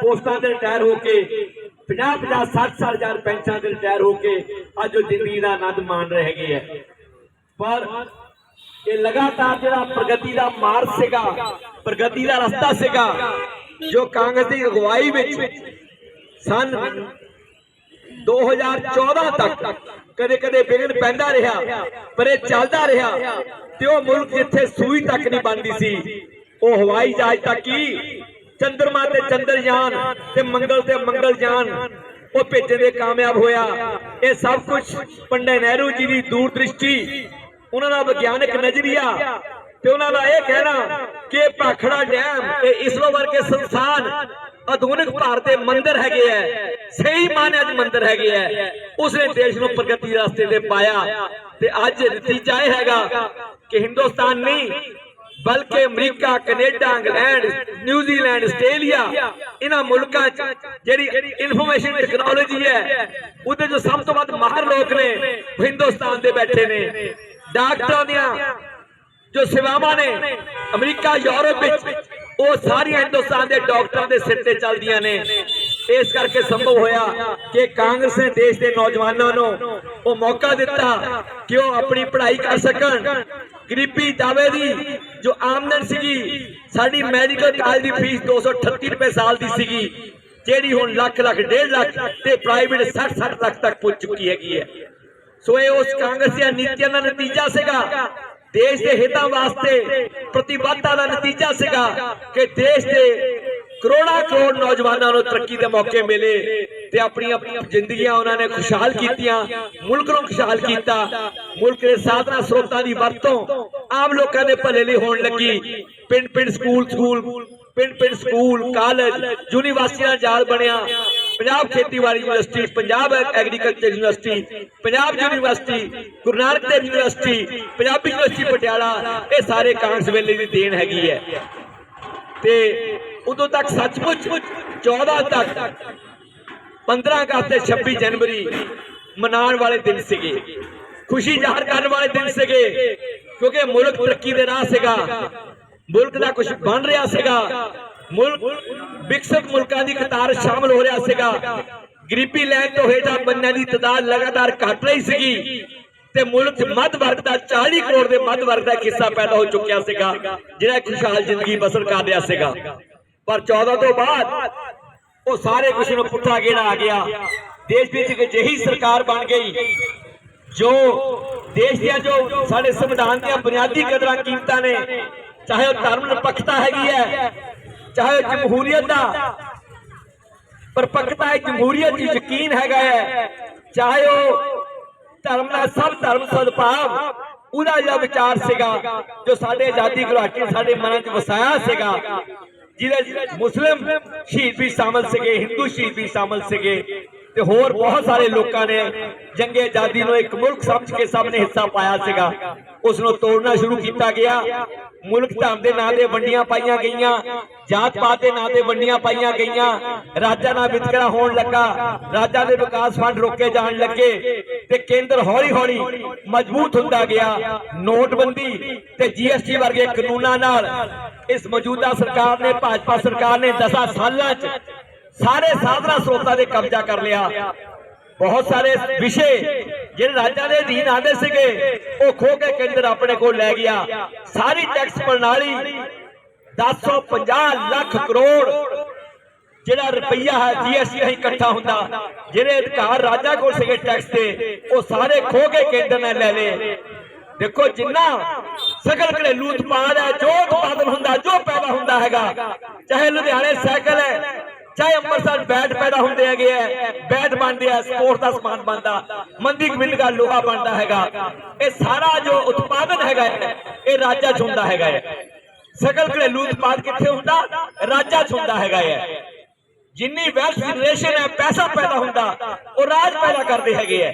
ਪੋਸਟਾਂ ਤੇ ਰਿਟਾਇਰ ਹੋ ਕੇ 50 50 60 60 ਪੈਨਸ਼ਨਾਂ ਤੇ ਰਿਟਾਇਰ ਹੋ ਕੇ ਅੱਜ ਉਹ ਜ਼ਿੰਦਗੀ ਦਾ ਆਨੰਦ ਮਾਣ ਰਹੇ ਹੈਗੇ ਹੈ ਪਰ ਇਹ ਲਗਾਤਾਰ ਜਿਹੜਾ ਪ੍ਰਗਤੀ ਦਾ ਮਾਰਗ ਸੀਗਾ, ਪ੍ਰਗਤੀ ਦਾ ਰਸਤਾ ਸੀਗਾ, ਜੋ ਕਾਂਗਰਸ ਦੀ ਅਗਵਾਈ ਵਿੱਚ ਸਨ 2014 ਤੱਕ ਕਦੇ ਕਦੇ ਵਿਗੜ ਪੈਂਦਾ ਰਿਹਾ, ਪਰ ਇਹ ਚੱਲਦਾ ਰਿਹਾ ਤੇ ਉਹ ਮੁਲਕ ਜਿੱਥੇ ਸੂਈ ਤੱਕ ਨਹੀਂ ਬਣਦੀ ਸੀ, ਉਹ ਹਵਾਈ ਜਹਾਜ਼ ਤੱਕ ਹੀ ਚੰਦਰਮਾ ਤੇ ਚੰਦਰਯਾਨ ਤੇ ਮੰਗਲ ਤੇ ਮੰਗਲਯਾਨ ਉਹ ਭੇਜਣ ਦੇ ਕਾਮਯਾਬ ਹੋਇਆ। ਇਹ ਸਭ ਕੁਝ ਪੰਡਿਤ ਨਹਿਰੂ ਜੀ ਦੀ ਦੂਰਦ੍ਰਿਸ਼ਟੀ। ਉਹਨਾਂ ਦਾ ਵਿਗਿਆਨਕ ਨਜ਼ਰੀਆ। ਤੇ ਉਹਨਾਂ ਦਾ ਇਹ ਕਹਿਣਾ ਕਿ ਭਾਖੜਾ ਡੈਮ, ਇਹ ਇਸਰੋ ਵਰਗੇ ਸੰਸਥਾਨ ਆਧੁਨਿਕ ਭਾਰਤ ਦੇ ਮੰਦਰ ਹੈਗੇ ਐ। ਸਹੀ ਮਾਨਿਆ ਚ ਮੰਦਰ ਹੈਗੇ ਐ। ਉਸਨੇ ਦੇਸ਼ ਨੂੰ ਪ੍ਰਗਤੀ ਰਸਤੇ ਤੇ ਪਾਇਆ। ਤੇ ਅੱਜ ਨਤੀਜਾ ਇਹ ਹੈਗਾ ਕਿ ਹਿੰਦੁਸਤਾਨ ਨਹੀਂ ਬਲਕਿ America, Canada, England New Zealand Australia, ਇਹਨਾਂ ਮੁਲਕਾਂ 'ਚ ਜਿਹੜੀ ਇਨਫੋਰਮੇਸ਼ਨ ਟੈਕਨੋਲੋਜੀ ਹੈ, ਉਹਦੇ ਜੋ ਸਭ ਤੋਂ ਵੱਧ ਮਾਹਰ ਲੋਕ ਨੇ, ਹਿੰਦੁਸਤਾਨ ਦੇ ਬੈਠੇ ਨੇ। ਡਾਕਟਰਾਂ ਦੀਆਂ ਜੋ ਸੇਵਾਵਾਂ ਨੇ, ਅਮਰੀਕਾ, ਯੂਰਪ ਵਿੱਚ, ਉਹ ਸਾਰੀਆਂ ਹਿੰਦੁਸਤਾਨ ਦੇ ਡਾਕਟਰਾਂ ਦੇ ਸਿਰ ਤੇ ਚੱਲਦੀਆਂ ਨੇ। ਇਸ ਕਰਕੇ ਸੰਭਵ ਹੋਇਆ ਕਿ ਕਾਂਗਰਸ ਨੇ ਦੇਸ਼ ਦੇ ਨੌਜਵਾਨਾਂ ਨੂੰ ਉਹ ਮੌਕਾ ਦਿੱਤਾ ਕਿ ਉਹ ਆਪਣੀ ਪੜ੍ਹਾਈ ਕਰ ਸਕਣ। ਗਰੀਬੀ ਦਾਵੇ ਦੀ ਜੋ ਆਮਦਨ ਸੀਗੀ, ਸਾਡੀ ਮੈਡੀਕਲ ਕਾਲਜ ਦੀ ਫੀਸ 238 ਰੁਪਏ ਸਾਲ ਦੀ ਸੀਗੀ, ਜਿਹੜੀ ਹੁਣ ਲੱਖ ਲੱਖ, ਡੇਢ ਲੱਖ ਤੇ ਪ੍ਰਾਈਵੇਟ 60 60 ਲੱਖ ਤੱਕ ਪਹੁੰਚ ਚੁੱਕੀ ਹੈਗੀ ਹੈ। ਸੋ ਇਹ ਉਸ ਕਾਂਗਰਸ ਦੀਆਂ ਨੀਤੀਆਂ ਦਾ ਨਤੀਜਾ ਸੀਗਾ। ਦੇਸ਼ ਦੇ ਹਿੱਤਾਂ ਵਾਸਤੇ ਪ੍ਰਤੀਬੱਧਤਾ ਦਾ ਨਤੀਜਾ ਸੀਗਾ ਕਿ ਦੇਸ਼ ਦੇ ਕਰੋੜਾਂ ਕਰੋੜ ਨੌਜਵਾਨਾਂ ਨੂੰ ਤਰੱਕੀ ਦੇ ਮੌਕੇ ਮਿਲੇ ਤੇ ਆਪਣੀਆਂ ਜ਼ਿੰਦਗੀਆਂ ਉਹਨਾਂ ਨੇ ਖੁਸ਼ਹਾਲ ਕੀਤੀਆਂ, ਮੁਲਕ ਨੂੰ ਖੁਸ਼ਹਾਲ ਕੀਤਾ। ਮੁਲਕ ਦੇ ਸਾਧਨਾ ਸਰੋਤਾਂ ਦੀ ਵਰਤੋਂ ਆਮ ਲੋਕਾਂ ਦੇ ਭਲੇ ਲਈ ਹੋਣ ਲੱਗੀ। ਪਿੰਡ ਪਿੰਡ ਸਕੂਲ ਸਕੂਲ, ਪਿੰਡ ਪਿੰਡ ਸਕੂਲ, ਕਾਲਜ, ਯੂਨੀਵਰਸਿਟੀਆਂ ਜਾਲ ਬਣਿਆ। ਪੰਜਾਬ ਖੇਤੀਬਾੜੀ university, Punjab agriculture university, Punjab university, Guru Nanak Dev university, Punjabi university Patiala, ਇਹ ਸਾਰੇ ਕਾਂਗਰਸ ਵੇਲੇ ਦੀ ਦੇਣ ਹੈਗੀ ਹੈ। ਤੇ ਉਦੋਂ ਤੱਕ ਸੱਚਮੁੱਚ 14 ਤੱਕ 15 ਅਗਸਤ ਤੇ 26 ਜਨਵਰੀ ਮਨਾਉਣ ਵਾਲੇ ਦਿਨ ਸੀਗੇ। ਖੁਸ਼ੀ ਜ਼ਾਹਰ ਕਰਨ ਵਾਲੇ ਦਿਨ ਸੀਗੇ। ਕਿਉਂਕਿ ਮੁਲਕ ਤਰੱਕੀ ਦੇ ਰਾਹ ਸੀਗਾ, ਮੁਲਕ ਦਾ ਕੁਝ ਬਣ ਰਿਹਾ ਸੀਗਾ, ਮੁਲਕ ਵਿਕਸਿਤ ਮੁਲਕਾਂ ਦੀ ਕਤਾਰ ਸ਼ਾਮਲ ਹੋ ਰਿਹਾ ਸੀਗਾ। ਗਰੀਬੀ ਲੈਣ ਤੋਂ ਹੇਠਾਂ ਬੰਨਿਆਂ ਦੀ ਤਦਾਦ ਲਗਾਤਾਰ ਘਟ ਰਹੀ ਸੀਗੀ ਤੇ ਮੁਲਕ 'ਚ ਮੱਧ ਵਰਗ ਦਾ 40 ਕਰੋੜ ਦੇ ਮੱਧ ਵਰਗ ਦਾ ਇੱਕ ਹਿੱਸਾ ਪੈਦਾ ਹੋ ਚੁੱਕਿਆ ਸੀਗਾ, ਜਿਹੜਾ ਖੁਸ਼ਹਾਲ ਜ਼ਿੰਦਗੀ ਬਸਰ ਕਰ ਰਿਹਾ ਸੀਗਾ। ਪਰ 14 ਤੋਂ ਬਾਅਦ ਉਹ ਸਾਰੇ ਕੁਝ ਨੂੰ ਪੁੱਠਾ ਗੇੜਾ ਆ ਗਿਆ। ਦੇਸ਼ ਵਿੱਚ ਇੱਕ ਅਜਿਹੀ ਸਰਕਾਰ ਬਣ ਗਈ ਜੋ ਦੇਸ਼ ਦੀਆਂ ਜੋ ਸਾਡੇ ਸੰਵਿਧਾਨ ਦੀਆਂ ਬੁਨਿਆਦੀ ਕਦਰਾਂ ਕੀਮਤਾਂ ਨੇ, ਚਾਹੇ ਉਹ ਧਰਮ ਨਿਰਪੱਖਤਾ ਹੈਗੀ ਹੈ, ਚਾਹੇ ਜਮਹੂਰੀਅਤ ਦਾ ਪਰਪੱਕਤਾ ਹੈ, ਜਮਹੂਰੀਅਤ ਦੀ ਯਕੀਨ ਹੈਗਾ ਹੈ, ਚਾਹੇ ਉਹ ਧਰਮ ਦਾ ਸਭ ਧਰਮ ਸਦਭਾਵ, ਉਹਦਾ ਜਿਹੜਾ ਵਿਚਾਰ ਸੀਗਾ, ਜੋ ਸਾਡੇ ਆਜ਼ਾਦੀ ਘੁਲਾਟੀ ਨੇ ਸਾਡੇ ਮਨਾਂ 'ਚ ਵਸਾਇਆ ਸੀਗਾ, ਜਿਹਦੇ 'ਚ ਮੁਸਲਿਮ ਸ਼ਹੀਦ ਵੀ ਸ਼ਾਮਲ ਸੀਗੇ, ਹਿੰਦੂ ਸ਼ਹੀਦ ਵੀ ਸ਼ਾਮਲ ਸੀਗੇ ਤੇ ਹੋਰ ਬਹੁਤ ਸਾਰੇ ਲੋਕਾਂ ਨੇ ਜੰਗੇ ਆਜ਼ਾਦੀ ਨੂੰ ਇੱਕ ਮੁਲਕ ਸਮਝ ਕੇ ਸਭ ਨੇ ਹਿੱਸਾ ਪਾਇਆ ਸੀਗਾ। ਉਸ ਨੂੰ ਤੋੜਨਾ ਸ਼ੁਰੂ ਕੀਤਾ ਗਿਆ। ਮੁਲਕ ਧਰਮ ਦੇ ਨਾਂ ਤੇ ਵੰਡੀਆਂ ਪਾਈਆਂ ਗਈਆਂ। ਜਾਤ ਪਾਤ ਦੇ ਨਾਂ ਤੇ ਵੰਡੀਆਂ ਪਾਈਆਂ ਗਈਆਂ। ਰਾਜਾਂ ਨਾਲ ਵਿਤਕਰਾ ਹੋਣ ਲੱਗਾ। ਰਾਜਾਂ ਦੇ ਵਿਕਾਸ ਫੰਡ ਰੋਕੇ ਜਾਣ ਲੱਗੇ ਤੇ ਕੇਂਦਰ ਹੌਲੀ ਹੌਲੀ ਮਜ਼ਬੂਤ ਹੁੰਦਾ ਗਿਆ। ਨੋਟਬੰਦੀ ਤੇ ਜੀਐਸਟੀ ਵਰਗੇ ਕਾਨੂੰਨਾਂ ਨਾਲ ਇਸ ਮੌਜੂਦਾ ਸਰਕਾਰ ਨੇ, ਭਾਜਪਾ ਸਰਕਾਰ ਨੇ 10 ਸਾਲਾਂ 'ਚ ਸਾਰੇ ਸਾਧਨਾ ਸਰੋਤਾਂ ਦੇ ਕਬਜ਼ਾ ਕਰ ਲਿਆ। ਬਹੁਤ ਸਾਰੇ ਵਿਸ਼ੇ ਜਿਹੜੇ ਰਾਜਾਂ ਦੇ ਅਧੀਨ ਆਉਂਦੇ ਸੀਗੇ, ਉਹ ਖੋ ਕੇ ਕੇਂਦਰ ਆਪਣੇ ਕੋਲ ਲੈ ਗਿਆ। ਸਾਰੀ ਟੈਕਸ ਪ੍ਰਣਾਲੀ 1050 ਲੱਖ ਕਰੋੜ ਜਿਹੜਾ ਰੁਪਈਆ ਹੈ ਜੀਐਸਟੀ ਅਸੀਂ ਇਕੱਠਾ ਹੁੰਦਾ, ਜਿਹੜੇ ਅਧਿਕਾਰ ਰਾਜਾਂ ਕੋਲ ਸੀਗੇ ਟੈਕਸ ਦੇ, ਉਹ ਸਾਰੇ ਖੋ ਕੇ ਕੇਂਦਰ ਨੇ ਲੈ ਲਏ। ਦੇਖੋ ਜਿੰਨਾ ਸਗਲ ਘਰੇਲੂ ਉਤਪਾਦ ਹੈ, ਜੋ ਉਤਪਾਦਨ ਹੁੰਦਾ, ਜੋ ਪੈਦਾ ਹੁੰਦਾ ਹੈਗਾ, ਚਾਹੇ ਲੁਧਿਆਣੇ ਸਾਈਕਲ ਹੈ ਚਾਹੇ ਅੰਮ੍ਰਿਤਸਰ ਬੈਟ ਪੈਦਾ ਹੁੰਦੇ ਹੈਗੇ ਐ ਬੈਟ ਬਣਦੇ ਆ ਸਪੋਰਟ ਦਾ ਸਮਾਨ ਬਣਦਾ ਮੰਦੀ ਗੋਬਿੰਦ ਦਾ ਲੋਹਾ ਬਣਦਾ ਹੈਗਾ ਇਹ ਸਾਰਾ ਜੋ ਉਤਪਾਦਨ ਹੈਗਾ ਹੈ, ਇਹ ਰਾਜਾਂ 'ਚ ਹੁੰਦਾ ਹੈਗਾ ਹੈ ਸਗਲ ਘਰੇਲੂ ਉਤਪਾਦ ਕਿੱਥੇ ਹੁੰਦਾ ਰਾਜਾਂ 'ਚ ਹੁੰਦਾ ਹੈਗਾ ਹੈ ਜਿੰਨੀ ਵੈਲਥ ਜਨਰੇਸ਼ਨ ਹੈ ਪੈਸਾ ਪੈਦਾ ਹੁੰਦਾ ਉਹ ਰਾਜ ਪੈਦਾ ਕਰਦੇ ਹੈਗੇ ਐ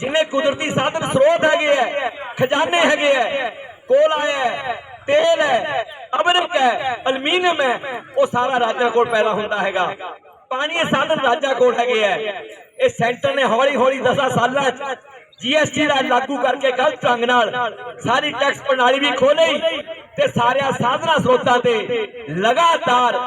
ਜਿੰਨੇ ਕੁਦਰਤੀ ਸਾਧਨ ਸਰੋਤ ਹੈਗੇ ਐ ਖਜ਼ਾਨੇ ਹੈਗੇ ਐ ਕੋਲਾ ਹੈ ਤੇਲ ਹੈ ਅਮਰਕ ਹੈ, ਅਲਮੀਨੀਅਮ ਹੈ, ਉਹ ਸਾਰਾ ਰਾਜਾਂ ਕੋਲ ਪੈਦਾ ਹੁੰਦਾ ਹੈਗਾ। ਪਾਣੀ ਦੇ ਸਾਧਨ ਰਾਜਾਂ ਕੋਲ ਹੈਗੇ ਐ ਇਹ ਸੈਂਟਰ ਨੇ ਹੌਲੀ ਹੌਲੀ 10 ਸਾਲਾਂ ਚ ਜੀਐਸਟੀ ਦਾ ਲਾਗੂ ਕਰਕੇ ਗਲਤ ਢੰਗ ਨਾਲ ਸਾਰੀ ਟੈਕਸ ਪ੍ਰਣਾਲੀ ਵੀ ਖੋਲ੍ਹੀ ਤੇ ਸਾਰਿਆਂ ਸਾਧਨਾ ਸਰੋਤਾਂ ਤੇ ਲਗਾਤਾਰ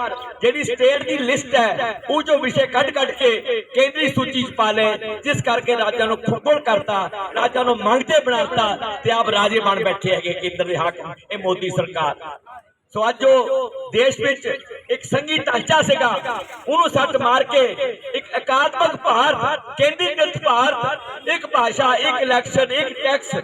ਜਿਹੜੀ ਸਟੇਟ ਦੀ ਲਿਸਟ ਹੈ, ਉਹ ਜੋ ਵਿਸ਼ੇ ਕੱਢ ਕੱਢ ਕੇ ਕੇਂਦਰੀ ਸੂਚੀ 'ਚ ਪਾ ਲਏ, ਜਿਸ ਕਰਕੇ ਰਾਜਾਂ ਨੂੰ ਖੁੱਬਲ ਕਰਤਾ, ਰਾਜਾਂ ਨੂੰ ਮੰਗਤੇ ਬਣਾਤਾ ਤੇ ਆਪ ਰਾਜੇ ਬਣ ਬੈਠੇ ਹੈਗੇ ਕੇਂਦਰ ਦੇ ਹਾਕਮ, ਇਹ ਮੋਦੀ ਸਰਕਾਰ। ਸੋ ਅੱਜ ਜੋ ਦੇਸ਼ ਵਿੱਚ ਇੱਕ ਸੰਘੀ ਢਾਂਚਾ ਸੀਗਾ। ਉਹਨੂੰ ਸੱਟ ਮਾਰ ਕੇ ਇੱਕ ਇਕਾਤਮਕ ਭਾਰਤ ਕੇਂਦਰੀਕ੍ਰਿਤ ਭਾਰਤ ਇੱਕ ਭਾਸ਼ਾ, ਇੱਕ ਇਲੈਕਸ਼ਨ ਇੱਕ ਟੈਕਸ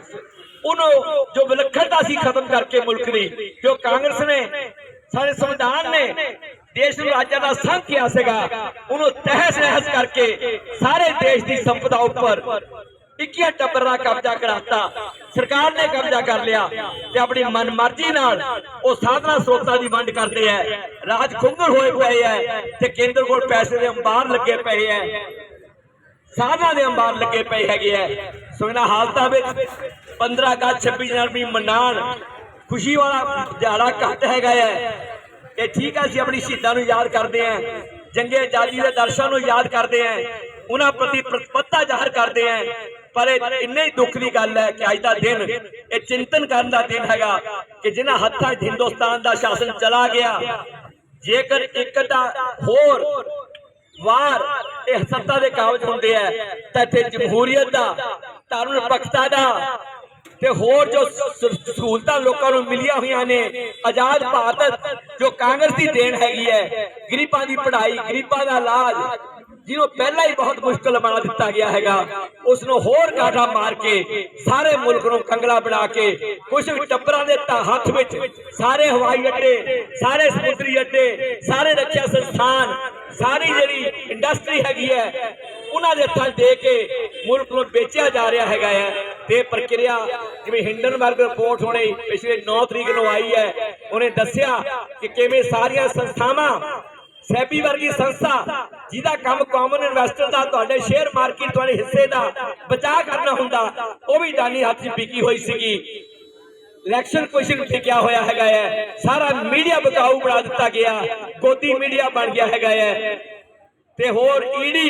ਉਹਨੂੰ ਜੋ ਵਿਲੱਖਣਤਾ ਸੀ ਖਤਮ ਕਰਕੇ ਮੁਲਕ ਦੀ, ਜੋ ਕਾਂਗਰਸ ਨੇ, ਸਾਡੇ ਸੰਵਿਧਾਨ ਨੇ, ਦੇਸ਼ ਨੂੰ ਰਾਜਾਂ ਦਾ ਸੰਘ ਕਿਹਾ ਸੀਗਾ, ਉਹਨੂੰ ਤਹਿਸ ਨਹਿਸ ਕਰਕੇ ਸਾਰੇ ਦੇਸ਼ ਦੀ ਸੰਪਦਾ ਉੱਪਰ ਇੱਕੀਆਂ ਟੱਬਰ ਦਾ ਕਬਜ਼ਾ ਕਰਾਤਾ। ਸਰਕਾਰ ਨੇ ਕਬਜ਼ਾ ਕਰ ਲਿਆ ਤੇ ਆਪਣੀ ਮਨਮਰਜ਼ੀ ਨਾਲ ਉਹ ਸਾਧਨਾ ਸਰੋਤਾਂ ਦੀ ਵੰਡ ਕਰਦੇ ਐ। ਰਾਜ ਖੁੰਗਰ ਹੋਏ ਪਏ ਐ ਤੇ ਕੇਂਦਰ ਕੋਲ ਪੈਸੇ ਦੇ ਅੰਬਾਰ ਲੱਗੇ ਪਏ ਐ। ਸਾਧਨਾ ਦੇ ਅੰਬਾਰ ਲੱਗੇ ਪਏ ਹੈਗੇ ਐ। ਸੋ ਇਹਨਾਂ ਹਾਲਤਾਂ ਵਿੱਚ 15 ਅਗਸਤ 26 ਜਨਵਰੀ ਮਨਾਣ ਖੁਸ਼ੀ ਵਾਲਾ ਦਿਹਾੜਾ ਘੱਟ ਹੈਗਾ ਐ। ਇਹ ਠੀਕ ਹੈ ਅਸੀਂ ਆਪਣੀ ਸ਼ਹੀਦਾਂ ਨੂੰ ਯਾਦ ਕਰਦੇ ਆਂ ਜੰਗੇ ਆਜ਼ਾਦੀ ਦੇ ਦਰਸ਼ਾਂ ਨੂੰ ਯਾਦ ਕਰਦੇ ਆਂ ਉਹਨਾਂ ਪ੍ਰਤੀ ਪ੍ਰਤੀਬੱਧਤਾ ਜ਼ਾਹਰ ਕਰਦੇ ਆਂ ਪਰ ਇੰਨੇ ਹੀ ਦੁੱਖ ਦੀ ਗੱਲ ਹੈ ਕਿ ਅੱਜ ਦਾ ਦਿਨ ਇਹ ਚਿੰਤਨ ਕਰਨ ਦਾ ਦਿਨ ਹੈਗਾ ਕਿ ਜਿਨ੍ਹਾਂ ਹੱਥਾਂ 'ਚ ਹਿੰਦੁਸਤਾਨ ਦਾ ਸ਼ਾਸਨ ਚਲਾ ਗਿਆ, ਜੇਕਰ ਇੱਕ ਦਾ ਹੋਰ ਵਾਰ ਇਹ ਸੱਤਾ ਦੇ ਕਾਬਜ ਹੁੰਦੇ ਆ, ਤਾਂ ਇੱਥੇ ਜਮਹੂਰੀਅਤ ਦਾ, ਧਰਮ ਨਿਰਪੱਖਤਾ ਦਾ ਤੇ ਹੋਰ ਜੋ ਸਹੂਲਤਾਂ ਲੋਕਾਂ ਨੂੰ ਮਿਲੀਆਂ ਹੋਈਆਂ ਨੇ, ਆਜ਼ਾਦ ਭਾਰਤ ਜੋ ਕਾਂਗਰਸ ਦੀ ਦੇਣ ਹੈਗੀ ਹੈ, ਗਰੀਬਾਂ ਦੀ ਪੜ੍ਹਾਈ, ਗਰੀਬਾਂ ਦਾ ਇਲਾਜ ਜਿਹਨੂੰ ਪਹਿਲਾਂ ਹੀ ਬਹੁਤ ਮੁਸ਼ਕਲ ਬਣਾ ਦਿੱਤਾ ਗਿਆ ਹੈਗਾ ਉਸ ਨੂੰ ਹੋਰ ਗਾਠਾ ਮਾਰ ਕੇ ਸਾਰੇ ਮੁਲਕ ਨੂੰ ਕੰਗਲਾ ਬਣਾ ਕੇ ਕੁਝ ਟੱਬਰਾਂ ਦੇ ਹੱਥ ਵਿੱਚ, ਸਾਰੇ ਹਵਾਈ ਅੱਡੇ, ਸਾਰੇ ਸਮੁੰਦਰੀ ਅੱਡੇ, ਸਾਰੇ ਰੱਖਿਆ ਸੰਸਥਾਨ, ਸਾਰੀ ਜਿਹੜੀ ਇੰਡਸਟਰੀ ਹੈਗੀ ਹੈ, ਉਹਨਾਂ ਦੇ ਹੱਥਾਂ ਦੇ ਕੇ ਮੁਲਕ ਨੂੰ ਵੇਚਿਆ ਜਾ ਰਿਹਾ ਹੈਗਾ ਹੈ। ਤੇ ਪ੍ਰਕਿਰਿਆ ਜਿਵੇਂ ਹਿੰਡਨਬਰਗ ਰਿਪੋਰਟ ਹੋਣੀ ਪਿਛਲੇ 9 ਤਰੀਕ ਨੂੰ ਆਈ ਹੈ, ਉਹਨੇ ਦੱਸਿਆ ਕਿ ਕਿਵੇਂ ਸਾਰੀਆਂ ਸੰਸਥਾਵਾਂ ਸੈਬੀ ਵਰਗੀ ਸੰਸਥਾ, ਜਿਹਦਾ ਕੰਮ ਕਾਮਨ ਇਨਵੈਸਟਰ ਦਾ, ਤੁਹਾਡੇ ਸ਼ੇਅਰ ਮਾਰਕੀਟ ਤੁਹਾਡੇ ਹਿੱਸੇ ਦਾ ਬਚਾਅ ਕਰਨਾ ਹੁੰਦਾ, ਉਹ ਵੀ ਦਾਨੀ ਹੱਥ 'ਚ ਵਿਕੀ ਹੋਈ ਸੀਗੀ। ਇਲੈਕਸ਼ਨ ਕਮਿਸ਼ਨ ਟਿਕਿਆ ਹੋਇਆ ਹੈਗਾ ਹੈ। ਸਾਰਾ ਮੀਡੀਆ ਬਕਾਊ ਬਣਾ ਦਿੱਤਾ ਗਿਆ। ਗੋਦੀ ਮੀਡੀਆ ਬਣ ਗਿਆ ਹੈਗਾ ਹੈ। ਤੇ ਹੋਰ ਈਡੀ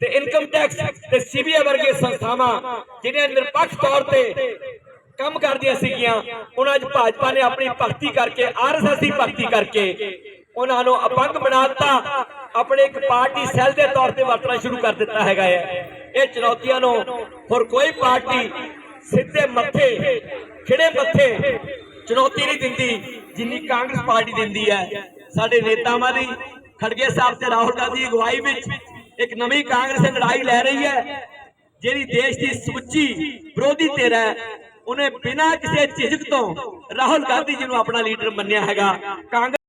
ਤੇ ਇਨਕਮ ਟੈਕਸ ਤੇ ਸੀਬੀਆਈ ਵਰਗੇ ਸੰਸਥਾਵਾਂ, ਜਿਹੜੀਆਂ ਨਿਰਪੱਖ ਤੌਰ ਤੇ ਕੰਮ ਕਰਦੀਆਂ ਸੀਗੀਆਂ, ਉਹਨਾਂ 'ਚ ਭਾਜਪਾ ਨੇ ਆਪਣੀ ਭਗਤੀ ਕਰਕੇ ਆਰਐਸਐਸ ਦੀ ਭਗਤੀ ਕਰਕੇ ਉਹਨਾਂ ਨੂੰ ਅਪੰਗ ਬਣਾ ਦਿੱਤਾ ਆਪਣੇ ਇੱਕ ਪਾਰਟੀ ਸੈੱਲ ਦੇ ਤੌਰ ਤੇ ਵਰਤਣਾ ਸ਼ੁਰੂ ਕਰ ਦਿੱਤਾ ਹੈਗਾ ਹੈ। ਇਹ ਚੁਣੌਤੀਆਂ ਨੂੰ ਹੋਰ ਕੋਈ ਪਾਰਟੀ ਸਿੱਧੇ ਮੱਥੇ, ਖਿੜੇ ਮੱਥੇ ਚੁਣੌਤੀ ਨਹੀਂ ਦਿੰਦੀ, ਜਿੰਨੀ ਕਾਂਗਰਸ ਪਾਰਟੀ ਦਿੰਦੀ ਹੈ। ਸਾਡੇ ਨੇਤਾਵਾਂ ਦੀ, ਖੜਗੇ ਸਾਹਿਬ ਤੇ ਰਾਹੁਲ ਗਾਂਧੀ ਦੀ ਅਗਵਾਈ ਵਿੱਚ ਇੱਕ ਨਵੀਂ ਕਾਂਗਰਸ ਲੜਾਈ ਲੈ ਰਹੀ ਹੈ, ਜਿਹੜੀ ਦੇਸ਼ ਦੀ ਸਮੁੱਚੀ ਵਿਰੋਧੀ ਧਿਰ ਹੈ। ਉਹਨੇ ਬਿਨਾਂ ਕਿਸੇ ਝਿਜਕ ਤੋਂ ਰਾਹੁਲ ਗਾਂਧੀ ਜੀ ਨੂੰ ਆਪਣਾ ਲੀਡਰ ਮੰਨਿਆ ਹੈਗਾ। ਕਾਂਗਰਸ